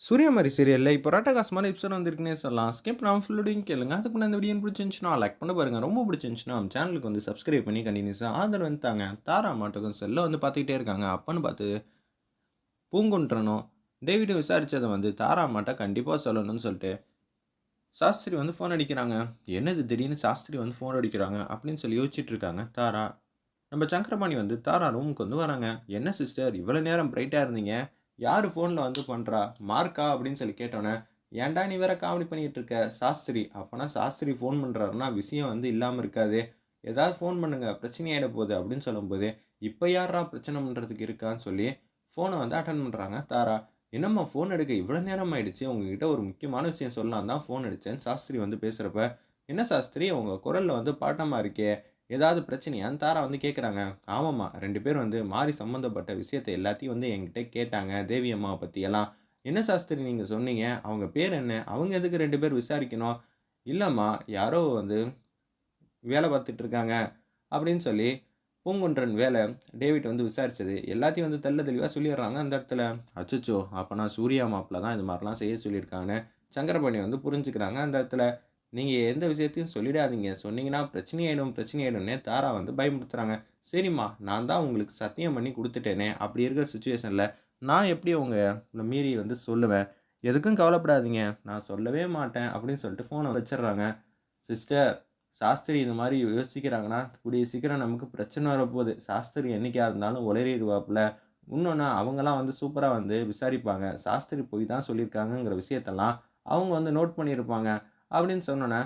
சூரியமாரி மாதிரி சீரியலில் இப்போ ராட்டகாசமான எபிசோட் வந்திருக்குன்னே சொல்லலாம். ஸ்கிப் நான் ஃபுல்லோடையும் கேளுங்க. அதுக்கு முன்னாடி இந்த வீடியோ பிடிச்சிருந்துச்சுன்னா லைக் பண்ண பாருங்கள் ரொம்ப பிடிச்சிருந்துச்சுன்னா நம்ம சேனலுக்கு வந்து சப்ஸ்கிரைப் பண்ணி கண்டினியூஸாக ஆதரவு வந்துட்டாங்க தாரா மாட்டுக்கும் செல்ல வந்து பார்த்துக்கிட்டே இருக்காங்க. அப்பன்னு பார்த்து பூங்குன்றனும் டேவிடும் விசாரித்ததை வந்து தாரா மாட்டை கண்டிப்பாக சொல்லணும்னு சொல்லிட்டு சாஸ்திரி வந்து ஃபோன் அடிக்கிறாங்க. என்னது திடீர்னு சாஸ்திரி வந்து ஃபோன் அடிக்கிறாங்க அப்படின்னு சொல்லி யோசிச்சுட்டு இருக்காங்க தாரா. நம்ம சங்கரபாணி வந்து தாரா ரூமுக்கு வந்து வராங்க. என்ன சிஸ்டர் இவ்வளோ நேரம் பிரைட்டாக இருந்தீங்க. யார் ஃபோனில் வந்து பண்ணுறா மார்க்கா அப்படின்னு சொல்லி கேட்டோன்னே ஏன்டா நீ வேற காமெடி பண்ணிகிட்டு இருக்க? சாஸ்திரி. அப்போனா சாஸ்திரி ஃபோன் பண்ணுறாருன்னா விஷயம் வந்து இல்லாமல் இருக்காது. ஏதாவது ஃபோன் பண்ணுங்க பிரச்சனை ஆகிட போகுது அப்படின்னு சொல்லும்போது இப்போ யாரா பிரச்சனை பண்ணுறதுக்கு இருக்கான்னு சொல்லி ஃபோனை வந்து அட்டன் பண்ணுறாங்க தாரா. என்னம்மா ஃபோன் எடுக்க இவ்வளோ நேரம் ஆயிடுச்சு? உங்ககிட்ட ஒரு முக்கியமான விஷயம் சொல்லலாம் தான் ஃபோன் அடித்தேன் சாஸ்திரி வந்து பேசுகிறப்ப என்ன சாஸ்திரி உங்கள் குரலில் வந்து பாட்டமாக இருக்கே. ஏதாவது பிரச்சனையான்னு தாரா வந்து கேட்குறாங்க ஆமாம்மா ரெண்டு பேரும் வந்து மாறி சம்மந்தப்பட்ட விஷயத்தை எல்லாத்தையும் வந்து என்கிட்ட கேட்டாங்க தேவி அம்மாவை பற்றியெல்லாம் என்ன சாஸ்திரி நீங்கள் சொன்னீங்க? அவங்க பேர் என்ன? அவங்க எதுக்கு ரெண்டு பேர் விசாரிக்கணும்? இல்லைம்மா யாரோ வந்து வேலை பார்த்துட்டு இருக்காங்க அப்படின்னு சொல்லி பூங்குன்றன் வேலை டேவிட் வந்து விசாரிச்சது. எல்லாத்தையும் வந்து தெல்ல தெளிவாக சொல்லிடுறாங்க அந்த இடத்துல. அச்சச்சோ அப்போனா சூர்யா மாப்பிள்ள தான் இது மாதிரிலாம் செய்ய சொல்லியிருக்காங்கன்னு சங்கரபாணி வந்து புரிஞ்சுக்கிறாங்க அந்த இடத்துல. நீங்கள் எந்த விஷயத்தையும் சொல்லிடாதீங்க. சொன்னீங்கன்னா பிரச்சனை ஆகிடும் பிரச்சனை ஆகிடும்னே தாரா வந்து பயமுறுத்துறாங்க. சரிம்மா நான் தான் உங்களுக்கு சத்தியம் பண்ணி கொடுத்துட்டேனே. அப்படி இருக்கிற சுச்சுவேஷனில் நான் எப்படி உங்கள் மீறி வந்து சொல்லுவேன்? எதுக்கும் கவலைப்படாதீங்க. நான் சொல்லவே மாட்டேன் அப்படின்னு சொல்லிட்டு ஃபோனை வச்சிடுறாங்க. சிஸ்டர் சாஸ்திரி இந்த மாதிரி யோசிக்கிறாங்கன்னா கூடிய சீக்கிரம் நமக்கு பிரச்சனை வரப்போகுது. சாஸ்திரி என்னைக்கா இருந்தாலும் உளறிடுவாப்புல. இன்னொன்று அவங்களாம் வந்து சூப்பராக வந்து விசாரிப்பாங்க. சாஸ்திரி போய் தான் சொல்லியிருக்காங்கங்கிற விஷயத்தெல்லாம் அவங்க வந்து நோட் பண்ணியிருப்பாங்க. அப்படின்னு சொன்னோன்னே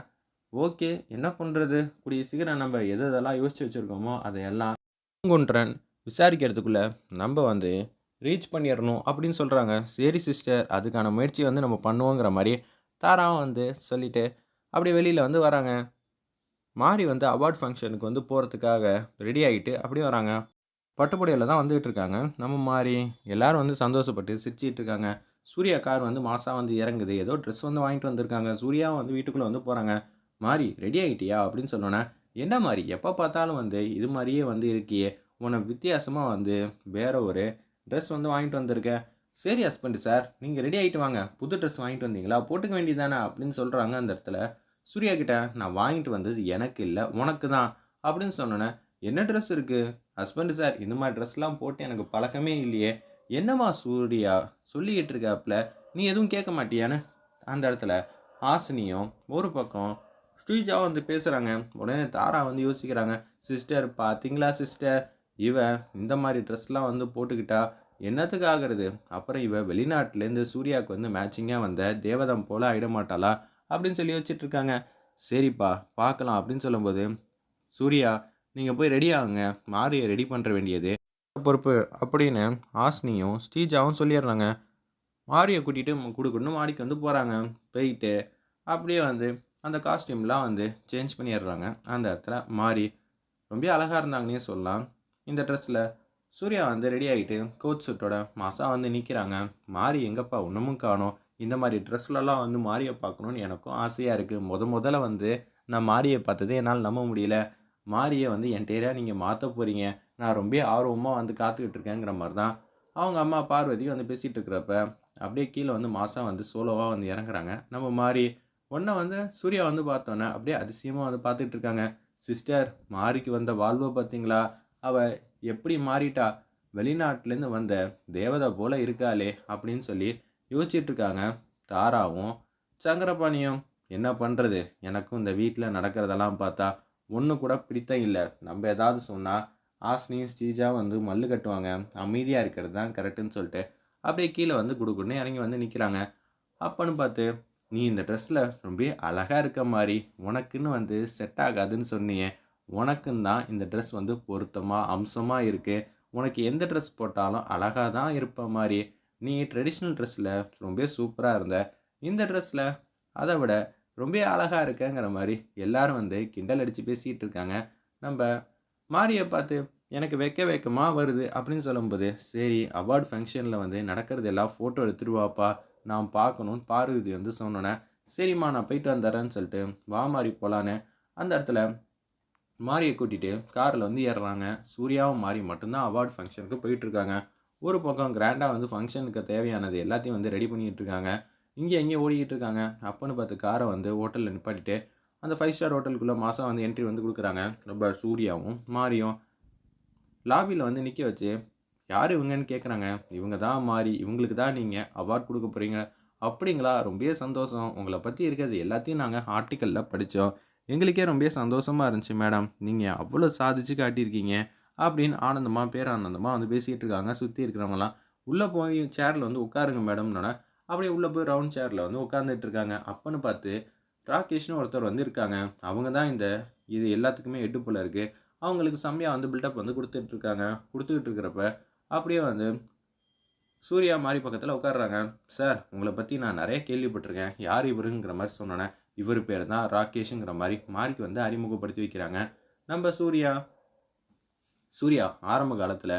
ஓகே என்ன பண்ணுறது கூடிய சீக்கிரம் நம்ம எது எதெல்லாம் யோசிச்சு வச்சுருக்கோமோ அதையெல்லாம் பூங்குன்றன் விசாரிக்கிறதுக்குள்ளே நம்ம வந்து ரீச் பண்ணிடணும் அப்படின்னு சொல்கிறாங்க சரி சிஸ்டர் அதுக்கான முயற்சி வந்து நம்ம பண்ணுவோங்கிற மாதிரி தாராவும் வந்து சொல்லிட்டு அப்படி வெளியில் வந்து வராங்க. மாறி வந்து அவார்ட் ஃபங்க்ஷனுக்கு வந்து போகிறதுக்காக ரெடி ஆகிட்டு அப்படியே வராங்க. பட்டுப்புடையில் தான் வந்துகிட்டு இருக்காங்க. நம்ம மாறி எல்லோரும் வந்து சந்தோஷப்பட்டு சிரிச்சிட்டு இருக்காங்க. சூர்யா கார் வந்து மாதம் வந்து இறங்குது. ஏதோ ட்ரெஸ் வந்து வாங்கிட்டு வந்திருக்காங்க. சூர்யா வந்து வீட்டுக்குள்ளே வந்து போகிறாங்க மாறி ரெடி ஆகிட்டியா அப்படின்னு சொன்னோன்னே என்ன மாதிரி எப்போ பார்த்தாலும் வந்து இது மாதிரியே வந்து இருக்கியே. உன்னை வித்தியாசமாக வந்து வேற ஒரு ட்ரெஸ் வந்து வாங்கிட்டு வந்திருக்கேன் சரி ஹஸ்பண்ட் சார் நீங்கள் ரெடி ஆகிட்டு வாங்க. புது ட்ரெஸ் வாங்கிட்டு வந்தீங்களா? போட்டுக்க வேண்டியதானே அப்படின்னு சொல்கிறாங்க அந்த இடத்துல. சூர்யா கிட்ட நான் வாங்கிட்டு வந்தது எனக்கு இல்லை உனக்கு தான். அப்படின்னு சொன்னோன்னே என்ன ட்ரெஸ் இருக்குது ஹஸ்பண்ட் சார் இந்த மாதிரி ட்ரெஸ்லாம் போட்டு எனக்கு பழக்கமே இல்லையே. என்னம்மா சூர்யா சொல்லிக்கிட்டு இருக்காப்புல நீ எதுவும் கேட்க மாட்டியான்னு அந்த இடத்துல ஹாசினியும் ஒரு பக்கம் ஸ்ரீஜாவும் வந்து பேசுகிறாங்க உடனே தாரா வந்து யோசிக்கிறாங்க. சிஸ்டர் பார்த்தீங்களா சிஸ்டர் இவன் இந்த மாதிரி ட்ரெஸ்லாம் வந்து போட்டுக்கிட்டா என்னத்துக்கு ஆகிறது? அப்புறம் இவன் வெளிநாட்டிலேருந்து சூர்யாவுக்கு வந்து மேட்சிங்காக வந்த தேவதம் போல் ஆகிட மாட்டாளா அப்படின்னு சொல்லி வச்சிட்டு இருக்காங்க சரிப்பா பார்க்கலாம். அப்படின்னு சொல்லும்போது சூர்யா நீங்கள் போய் ரெடி ஆகுங்க. மாரியை ரெடி பண்ணுற வேண்டியது பொறுப்பு அப்படின்னு ஆஸ்னியும் ஸ்ரீஜாவும் சொல்லிடுறாங்க. மாரியை கூட்டிகிட்டு கொடுக்கணும் மாடிக்கு வந்து போகிறாங்க போயிட்டு அப்படியே வந்து அந்த காஸ்டியூம்லாம் வந்து சேஞ்ச் பண்ணிடுறாங்க. அந்த இடத்துல மாறி ரொம்ப அழகாக இருந்தாங்கன்னே சொல்லலாம். இந்த ட்ரெஸ்ஸில் சூர்யா வந்து ரெடி ஆகிட்டு கோட் சூட்டோட மாதம் வந்து நிற்கிறாங்க மாறி எங்கப்பா ஒன்றுமும் காணும். இந்த மாதிரி ட்ரெஸ்லலாம் வந்து மாரியை பார்க்கணுன்னு எனக்கும் ஆசையாக இருக்குது முத முதல்ல வந்து நான் மாரியை பார்த்தது என்னால் நம்ப முடியல. மாரியை வந்து என்கிட்ட நீங்கள் மாற்ற போகிறீங்க நான் ரொம்ப ஆர்வமாக வந்து காத்துக்கிட்டு இருக்கேங்கிற மாதிரி தான் அவங்க அம்மா பார்வதியும் வந்து பேசிகிட்டு இருக்கிறப்ப அப்படியே கீழே வந்து மாதம் வந்து சோலோவாக வந்து இறங்குறாங்க. நம்ம மாறி ஒன்றை வந்து சூர்யா வந்து பார்த்தோன்னே அப்படியே அதிசயமாக வந்து பார்த்துட்டு இருக்காங்க. சிஸ்டர் மாறிக்கு வந்த வாழ்வை பார்த்தீங்களா? அவள் எப்படி மாறிட்டா? வெளிநாட்டிலேருந்து வந்த தேவதை போல் இருக்காளே அப்படின்னு சொல்லி யோசிச்சிட்ருக்காங்க தாராவும் சங்கரபாணியும் என்ன பண்ணுறது எனக்கும் இந்த வீட்டில் நடக்கிறதெல்லாம் பார்த்தா ஒன்று கூட பிடித்தம் இல்லை. நம்ம ஏதாவது சொன்னால் ஆஸ்னியும் ஸ்ரீஜா வந்து மல்லு கட்டுவாங்க. அமைதியாக இருக்கிறது தான் கரெக்டுன்னு சொல்லிட்டு அப்படியே கீழே வந்து குடுக்குன்னு இறங்கி வந்து நிற்கிறாங்க அப்பன்னு பார்த்து நீ இந்த ட்ரெஸ்ஸில் ரொம்ப அழகாக இருக்க மாதிரி உனக்குன்னு வந்து செட் ஆகாதுன்னு சொன்னியே. உனக்குன்னு தான் இந்த ட்ரெஸ் வந்து பொருத்தமாக அம்சமாக இருக்குது உனக்கு எந்த ட்ரெஸ் போட்டாலும் அழகாக தான் இருப்ப மாதிரி நீ ட்ரெடிஷ்னல் ட்ரெஸ்ஸில் ரொம்ப சூப்பராக இருந்த. இந்த ட்ரெஸ்ஸில் அதை விட ரொம்ப அழகாக இருக்கங்கிற மாதிரி எல்லோரும் வந்து கிண்டல் அடித்து பேசிகிட்டு இருக்காங்க. நம்ம மாரியை பார்த்து எனக்கு வைக்க வைக்கமாக வருது அப்படின்னு சொல்லும்போது சரி அவார்டு ஃபங்க்ஷனில் வந்து நடக்கிறது எல்லாம் ஃபோட்டோ எடுத்துட்டு வாப்பா. நான் பார்க்கணும்னு பார்வதி வந்து சொன்னோன்னே சரிம்மா நான் போயிட்டு வந்துடுறேன்னு சொல்லிட்டு வா மாறி போகலான்னு அந்த இடத்துல மாரியை கூட்டிகிட்டு காரில் வந்து ஏறுறாங்க. சூர்யாவும் மாறி மட்டும்தான் அவார்டு ஃபங்க்ஷனுக்கு போயிட்டுருக்காங்க. ஒரு பக்கம் கிராண்டாக வந்து ஃபங்க்ஷனுக்கு தேவையானது எல்லாத்தையும் வந்து ரெடி பண்ணிகிட்டு இருக்காங்க. இங்கே எங்கேயும் ஓடிக்கிட்டு இருக்காங்க. அப்போன்னு பார்த்து காரை வந்து ஹோட்டலில் நிப்பாட்டிட்டு அந்த ஃபைவ் ஸ்டார் ஹோட்டலுக்குள்ளே மாதம் வந்து என்ட்ரி வந்து கொடுக்குறாங்க. நம்ம சூர்யாவும் மாரியும். லாபியில் வந்து நிற்க வச்சு யார் இவங்கன்னு கேட்குறாங்க இவங்க தான் மாறி இவங்களுக்கு தான் நீங்கள் அவார்ட் கொடுக்க போகிறீங்க அப்படிங்களா? ரொம்ப சந்தோஷம். உங்களை பற்றி இருக்கிறது எல்லாத்தையும் நாங்கள் ஆர்டிக்கலில் படித்தோம் எங்களுக்கே ரொம்ப சந்தோஷமாக இருந்துச்சு மேடம் நீங்கள் அவ்வளோ சாதிச்சு காட்டியிருக்கீங்க. அப்படின்னு ஆனந்தமாக பேரானந்தமாக வந்து பேசிகிட்டு இருக்காங்க. சுற்றி இருக்கிறவங்களாம் உள்ளே போய் சேரில் வந்து உட்காருங்க மேடம்னோட அப்படியே உள்ளே போய் ரவுண்ட் சேரில் வந்து உட்காந்துட்டு இருக்காங்க. அப்பன்னு பார்த்து ராகேஷ்னு ஒருத்தர் வந்து இருக்காங்க அவங்க தான் இந்த இது எல்லாத்துக்குமே எட்டு போல இருக்குது அவங்களுக்கு செம்மையாக வந்து பில்டப் வந்து கொடுத்துட்டு இருக்காங்க கொடுத்துக்கிட்டு இருக்கிறப்ப அப்படியே வந்து சூர்யா மாறி பக்கத்தில் உட்காடுறாங்க சார் உங்களை பற்றி நான் நிறைய கேள்விப்பட்டிருக்கேன். யார் இவருங்கிற மாதிரி சொன்னோன்னே இவர் பேர் தான் ராகேஷுங்கிற மாதிரி மாரிக்கு வந்து அறிமுகப்படுத்தி வைக்கிறாங்க. நம்ம சூர்யா சூர்யா ஆரம்ப காலத்தில்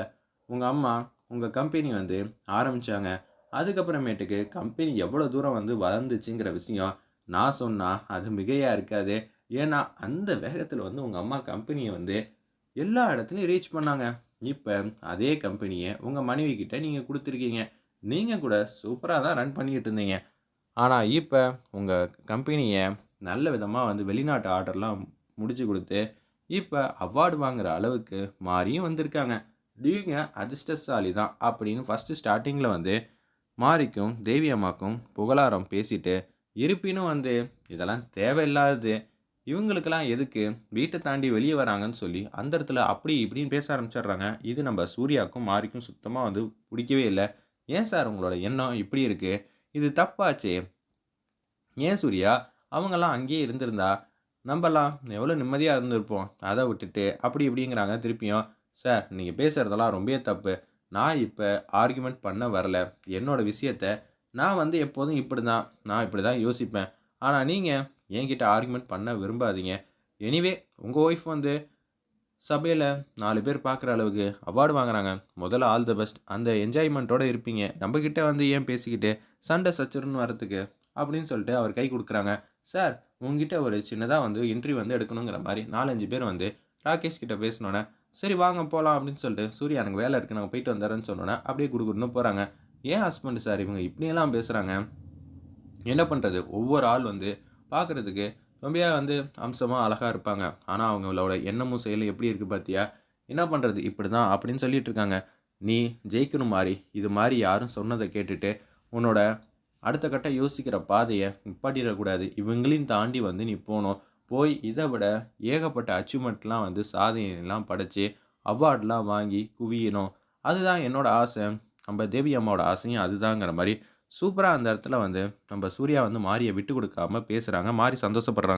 உங்கள் அம்மா உங்கள் கம்பெனி வந்து ஆரம்பித்தாங்க அதுக்கப்புறமேட்டுக்கு கம்பெனி எவ்வளோ தூரம் வந்து வளர்ந்துச்சுங்கிற விஷயம் நான் சொன்னால் அது மிகையாக இருக்காது. ஏன்னா அந்த வேகத்தில் வந்து உங்கள் அம்மா கம்பெனியை வந்து எல்லா இடத்துலையும் ரீச் பண்ணாங்க. இப்போ அதே கம்பெனியை உங்கள் மனைவி கிட்டே நீங்கள் கொடுத்துருக்கீங்க. நீங்கள் கூட சூப்பராக தான் ரன் பண்ணிக்கிட்டு இருந்தீங்க. ஆனால் இப்போ உங்கள் கம்பெனியை நல்ல விதமாக வந்து வெளிநாட்டு ஆர்டர்லாம் முடிச்சு கொடுத்து இப்போ அவார்டு வாங்குகிற அளவுக்கு மாறியும் வந்திருக்காங்க. நீங்கள் அதிர்ஷ்டசாலி தான் அப்படின்னு ஃபஸ்ட்டு ஸ்டார்டிங்கில் வந்து மாரிக்கும் தேவி அம்மாக்கும் புகழாரம் பேசிட்டு இருப்பினும் வந்து இதெல்லாம் தேவையில்லாதது. இவங்களுக்கெல்லாம் எதுக்கு? வீட்டை தாண்டி வெளியே வராங்கன்னு சொல்லி அந்த இடத்துல அப்படி இப்படின்னு பேச ஆரம்பிச்சிடுறாங்க. இது நம்ம சூர்யாவுக்கும் மாரிக்கும் சுத்தமாக வந்து பிடிக்கவே இல்லை. ஏன் சார் உங்களோட எண்ணம் இப்படி இருக்குது இது தப்பாச்சே. ஏன் சூர்யா? அவங்கெல்லாம் அங்கேயே இருந்திருந்தா நம்மலாம் எவ்வளோ நிம்மதியாக இருந்திருப்போம். அதை விட்டுட்டு அப்படி இப்படிங்கிறாங்க திருப்பியும். சார் நீங்கள் பேசுகிறதெல்லாம் ரொம்பவே தப்பு. நான் இப்போ ஆர்குமெண்ட் பண்ண வரல. என்னோடய விஷயத்த நான் வந்து எப்போதும் இப்படி தான் நான் இப்படி தான் யோசிப்பேன். ஆனால் நீங்கள் என்கிட்ட ஆர்குமெண்ட் பண்ண விரும்பாதீங்க. எனிவே உங்கள் ஒய்ஃப் வந்து சபையில் நாலு பேர் பார்க்குற அளவுக்கு அவார்டு வாங்குறாங்க. முதல்ல ஆல் த பெஸ்ட் அந்த என்ஜாய்மெண்ட்டோடு இருப்பீங்க. நம்மக்கிட்ட வந்து ஏன் பேசிக்கிட்டு சண்டை சச்சரன்னு வரத்துக்கு அப்படின்னு சொல்லிட்டு அவர் கை கொடுக்குறாங்க. சார் உங்ககிட்ட ஒரு சின்னதாக வந்து இன்ட்ரி வந்து எடுக்கணுங்கிற மாதிரி நாலஞ்சு பேர் வந்து ராகேஷ் கிட்ட பேசினோன்னே சரி வாங்க போகலாம் அப்படின்னு சொல்லிட்டு சூர்யா எனக்கு வேலை இருக்குது நாங்கள் போயிட்டு வந்துடுறேன்னு சொன்னோன்னே அப்படியே கொடுக்குன்னு போகிறாங்க ஏன் ஹஸ்பண்ட் சார் இவங்க இப்படியெல்லாம் பேசுகிறாங்க என்ன பண்ணுறது ஒவ்வொரு ஆள் வந்து பார்க்குறதுக்கு ரொம்ப வந்து அம்சமாக அழகாக இருப்பாங்க. ஆனால் அவங்களோட எண்ணமும் செயலும் எப்படி இருக்குது பார்த்தியா என்ன பண்ணுறது இப்படி தான் அப்படின்னு சொல்லிட்டு இருக்காங்க. நீ ஜெயிக்கணும் மாதிரி இது மாதிரி யாரும் சொன்னதை கேட்டுட்டு உன்னோட அடுத்த கட்ட யோசிக்கிற பாதையை நிப்பாட்டிடக்கூடாது. இவங்களையும் தாண்டி வந்து நீ போகணும். போய் இதை விட ஏகப்பட்ட அச்சீவ்மெண்ட்லாம் வந்து சாதனைலாம் படைத்து அவார்ட்லாம் வாங்கி குவியணும். அதுதான் என்னோடய ஆசை. நம்ம தேவி அம்மாவோட ஆசையும் அதுதாங்கிற மாதிரி சூப்பராக அந்த இடத்துல வந்து நம்ம சூர்யா வந்து மாரியை விட்டு கொடுக்காம பேசுகிறாங்க மாறி சந்தோஷப்படுறாங்க.